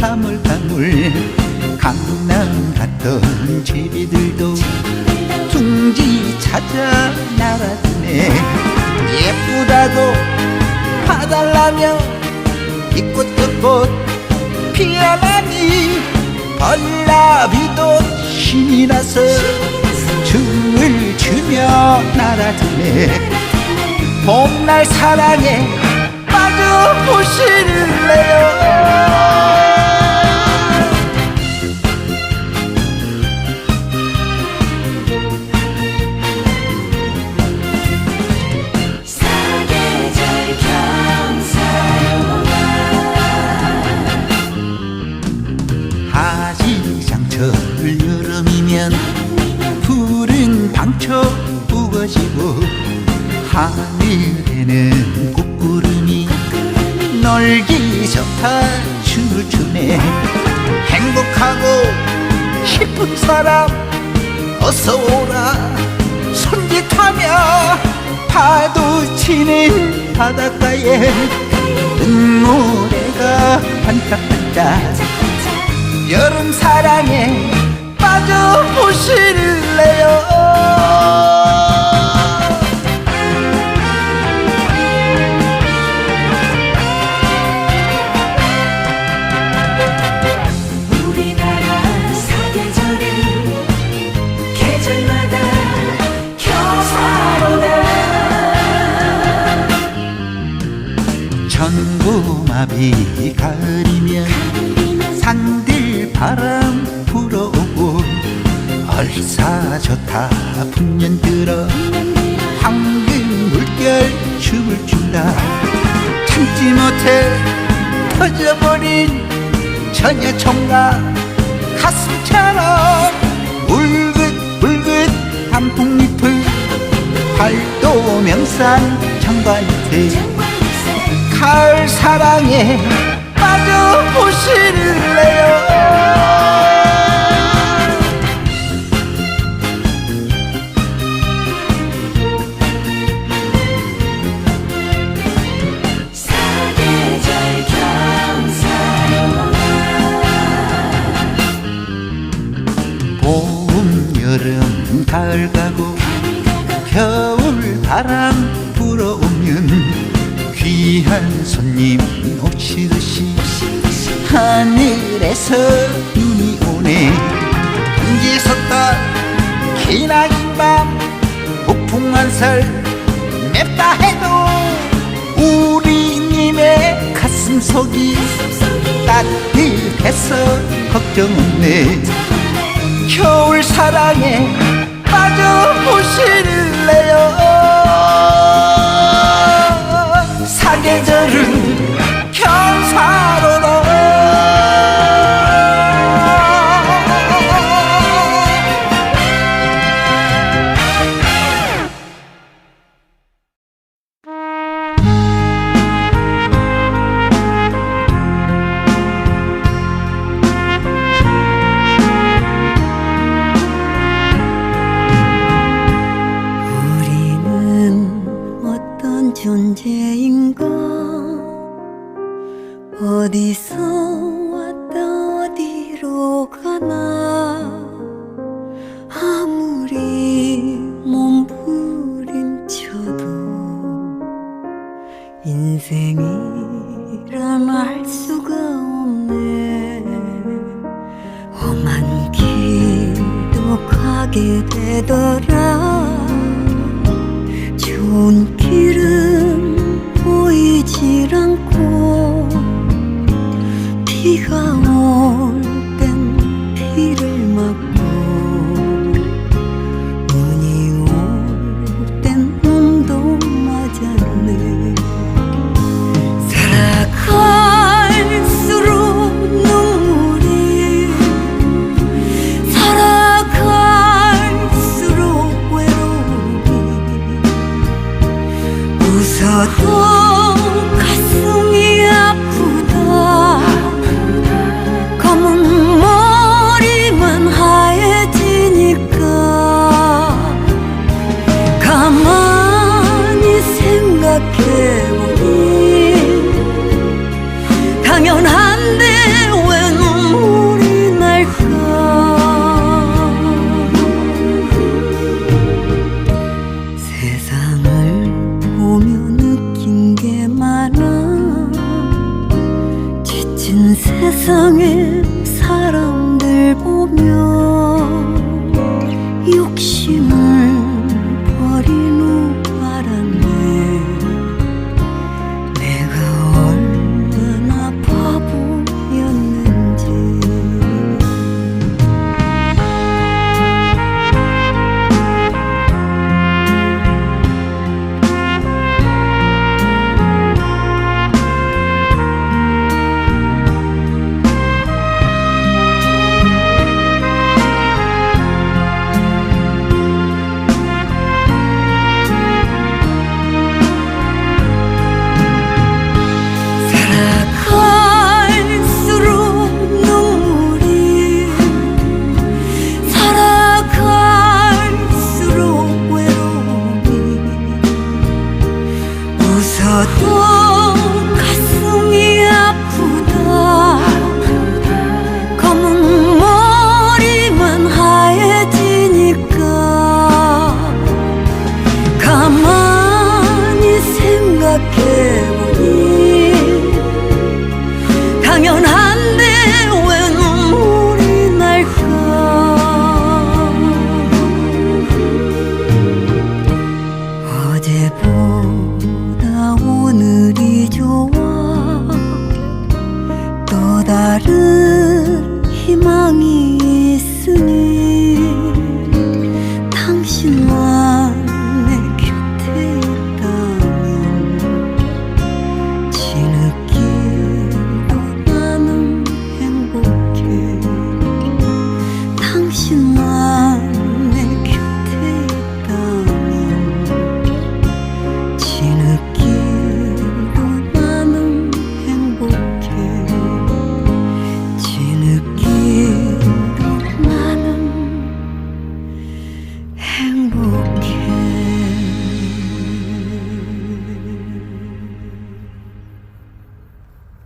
가물가물 강남 갔던 제비들도 둥지 찾아 날아드네. 예쁘다고 봐달라며 이꽃 저꽃 피어나니. 벌나비도 신이 나서 춤을 추며 날아드네 봄날 사랑에 빠져보실래요 여름이면 푸른 방초 우거지고 하늘에는 꽃구름이 널기 좋다 춤을 추네. 행복하고 싶은 사람 어서 오라. 손짓하며 파도 치는 바닷가에 눈모래가 반짝반짝. 여름 사랑에 빠 얼싸 좋다 풍년 들어 황금 물결 춤을 춘다. 참지 못해 터져버린 처녀 총각 가슴처럼 울긋불긋 단풍잎을 팔도 명산 장관밑에 가을 사랑에 빠져보실래요 가을 가고 겨울 바람 불어오면 귀한 손님 오시듯이 하늘에서 눈이 오네. 인지 섰다. 기나긴 밤 폭풍한설 맵다 해도 우리님의 가슴 속이 따뜻해서 걱정 없네. 겨울 사랑에 빠져보실래요? 사계절은 어디로 가나 아무리 몸부림쳐도 인생이란 알 수가 없네. 험한 길도 가게 되더라. 좋은 비 세상의 사람들 보면 당연한데 왜 눈물이 날까? 어제보다 오늘이 좋아. 또 다른 희망이